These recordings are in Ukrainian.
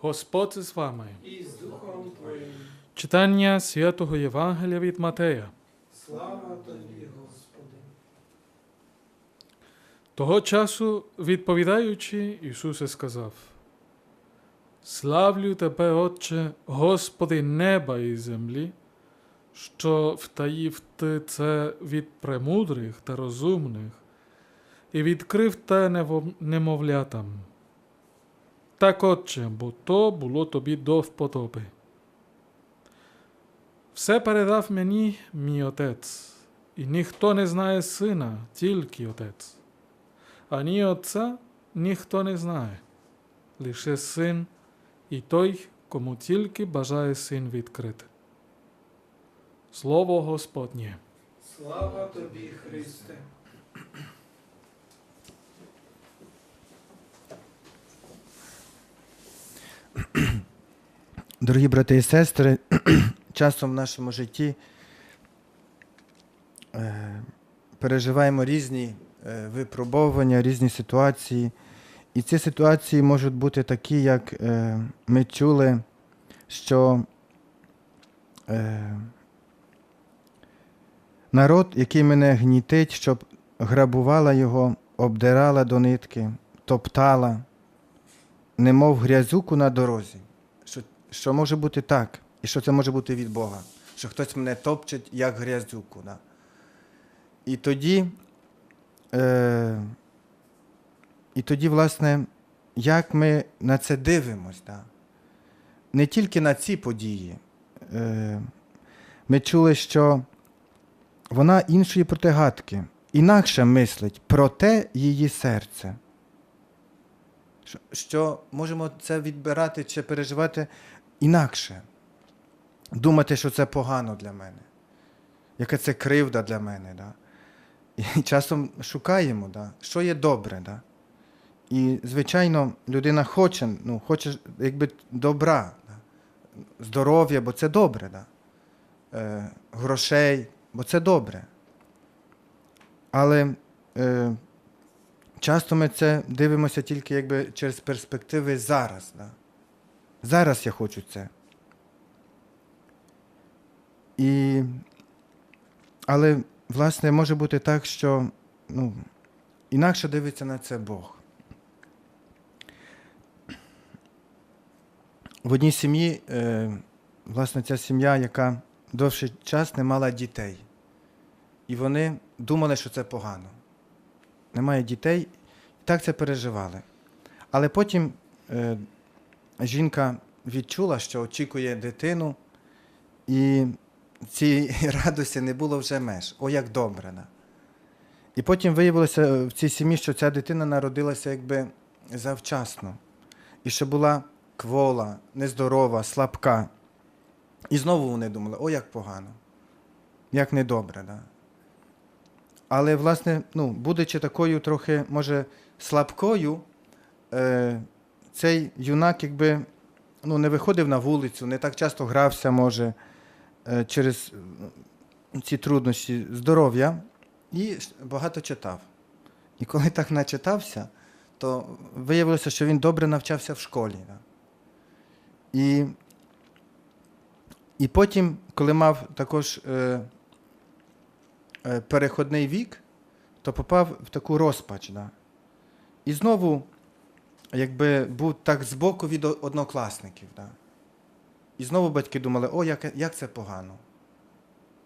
Господь з вами. і з Духом Твоїм. Читання Святого Євангелія від Матея. Слава Тобі, Господи. Того часу, відповідаючи, Ісус сказав: Славлю тебе, Отче, Господи неба і землі, що втаїв ти це від премудрих та розумних, і відкрив те немовлятам. Так, Отче, бо то було тобі до вподоби. Все передав мені мій отець, і ніхто не знає сина, тільки отець. Ані Отця ніхто не знає, лише син і той, кому тільки бажає син відкрити. Слово Господнє. Слава Тобі, Христе. Дорогі брати і сестри, часом в нашому житті е, переживаємо різні е, випробовування, різні ситуації. І ці ситуації можуть бути такі, як е, ми чули, що народ, який мене гнітить, щоб грабувала його, обдирала до нитки, топтала, немов грязюку на дорозі що, може бути так, і що це може бути від Бога, що хтось мене топчить, як грязюку. Да? І тоді, е, і тоді, власне, як ми на це дивимось, да? не тільки на ці події. Е, ми чули, що вона іншої протигадки, інакше мислить, проте її серце що, можемо це відбирати чи переживати інакше. Думати, що це погано для мене, яка це кривда для мене. Да? І часом шукаємо, да? що є добре. Да? І, звичайно, людина хоче, ну, хоче якби добра, да? здоров'я, бо це добре, да? е, грошей, бо це добре. Але е, Часто ми це дивимося тільки якби через перспективи зараз. Да? Зараз я хочу це. І... Але, власне, може бути так, що ну, інакше дивиться на це Бог. В одній сім'ї, е, власне, ця сім'я, яка довший час не мала дітей. І вони думали, що це погано немає дітей, і так це переживали. Але потім е, жінка відчула, що очікує дитину, і цій радості не було вже меж. О, як добре. І потім виявилося в цій сім'ї, що ця дитина народилася якби завчасно. І що була квола, нездорова, слабка. І знову вони думали, о, як погано, як недобре. Да? Але, власне, ну, будучи такою трохи, може, слабкою, е, цей юнак якби ну, не виходив на вулицю, не так часто грався, може, е, через ці труднощі здоров'я і багато читав. І коли так начитався, то виявилося, що він добре навчався в школі. І, і потім, коли мав також. Е, переходний вік, то попав в таку розпач. Да? І знову, якби був так збоку від однокласників. Да? І знову батьки думали, о, як, як це погано.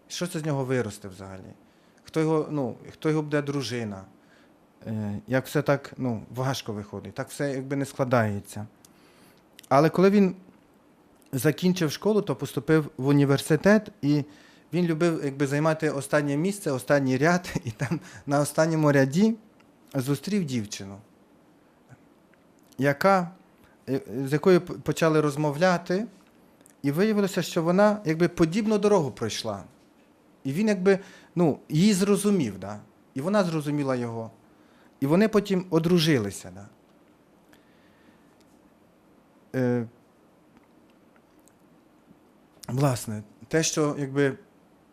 Що це з нього виросте взагалі? Хто його, ну, хто його буде дружина? Е, як все так ну, важко виходить, так все якби не складається. Але коли він закінчив школу, то поступив в університет і він любив якби, займати останнє місце, останній ряд, і там на останньому ряді зустрів дівчину, яка, е, з якою почали розмовляти, і виявилося, що вона якби подібну дорогу пройшла. І він якби ну, її зрозумів, да? і вона зрозуміла його. І вони потім одружилися. Да? Е, власне, те, що якби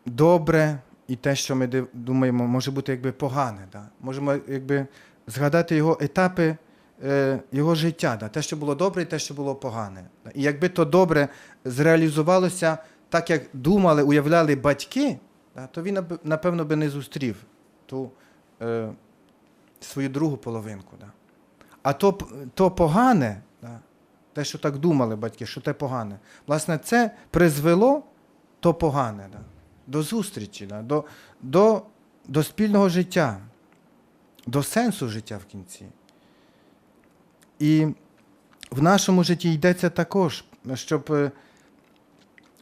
добре, і те, що ми думаємо, може бути якби погане. Да? Можемо якби згадати його етапи е, його життя, да, те, що було добре, і те, що було погане. Да. І якби то добре зреалізувалося так, як думали, уявляли батьки, да, то він, напевно, би не зустрів ту е, свою другу половинку. Да. А то, то погане, да, те, що так думали батьки, що те погане, власне, це призвело то погане да, до зустрічі, до, до, до спільного життя, до сенсу життя в кінці. І в нашому житті йдеться також, щоб, е,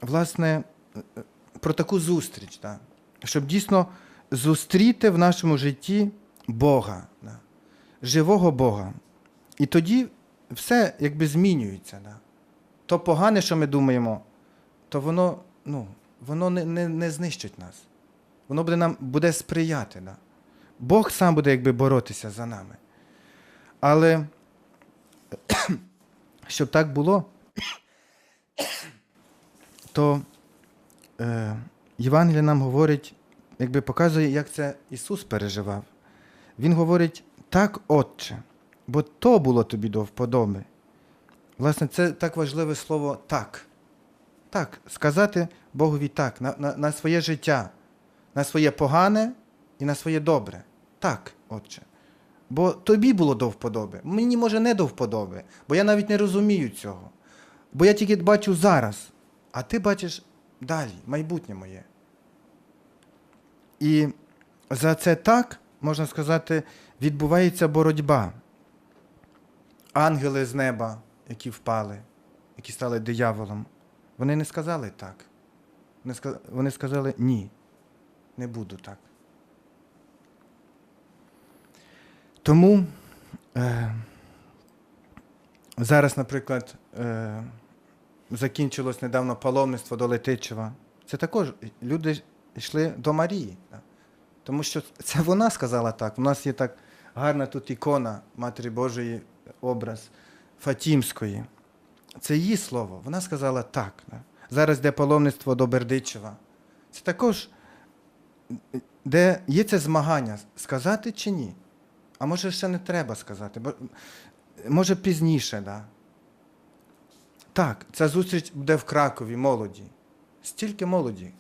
власне, е, про таку зустріч, да, щоб дійсно зустріти в нашому житті Бога, да, живого Бога. І тоді все якби змінюється. Да. То погане, що ми думаємо, то воно, ну, воно не, не, не знищить нас. Воно буде нам буде сприяти. Да. Бог сам буде якби боротися за нами. Але щоб так було, то е, Євангелія нам говорить, якби показує, як це Ісус переживав. Він говорить, так, Отче, бо то було тобі до вподоби. Власне, це так важливе слово так. Так, сказати Богові так, на, на, на своє життя, на своє погане і на своє добре. Так, Отче. Бо тобі було до вподоби. Мені, може, не до вподоби, бо я навіть не розумію цього. Бо я тільки бачу зараз, а ти бачиш далі, майбутнє моє. І за це так, можна сказати, відбувається боротьба. Ангели з неба, які впали, які стали дияволом, вони не сказали так. Вони сказали ні, не буду так. Тому е, зараз, наприклад, е, закінчилось недавно паломництво до Летичева. Це також люди йшли до Марії. Тому що це вона сказала так. У нас є так гарна тут ікона Матері Божої образ Фатімської. Це її слово. Вона сказала так. Зараз йде паломництво до Бердичева. Це також, де є це змагання, сказати чи ні. А може ще не треба сказати, бо може пізніше, да. Так, ця зустріч буде в Кракові, молоді. Стільки молоді.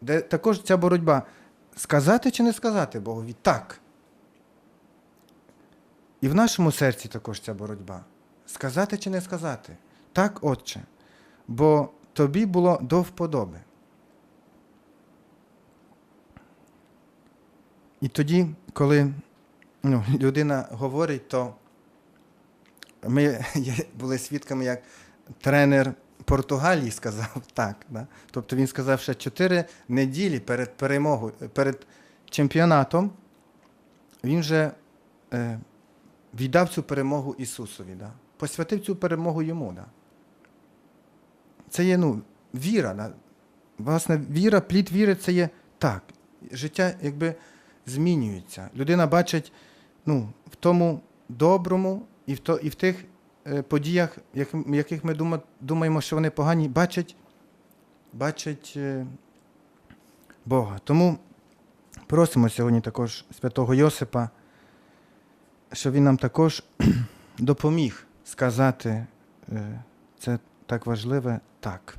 Де також ця боротьба. Сказати чи не сказати Богові? Так. І в нашому серці також ця боротьба. Сказати чи не сказати? Так, Отче. Бо тобі було до вподоби. І тоді, коли ну, людина говорить, то ми були свідками, як тренер Португалії сказав так. Да? Тобто він сказав, що чотири неділі перед перемогою, перед чемпіонатом він вже е, віддав цю перемогу Ісусові, да? посвятив цю перемогу йому. Да? Це є ну, віра. Власне, віра, плід віри це є так. Життя якби змінюється. Людина бачить ну, в тому доброму і в, то, і в тих е, подіях, як, яких ми дума, думаємо, що вони погані, бачать, бачать е, Бога. Тому просимо сьогодні також святого Йосипа, щоб він нам також допоміг сказати е, це так важливе так.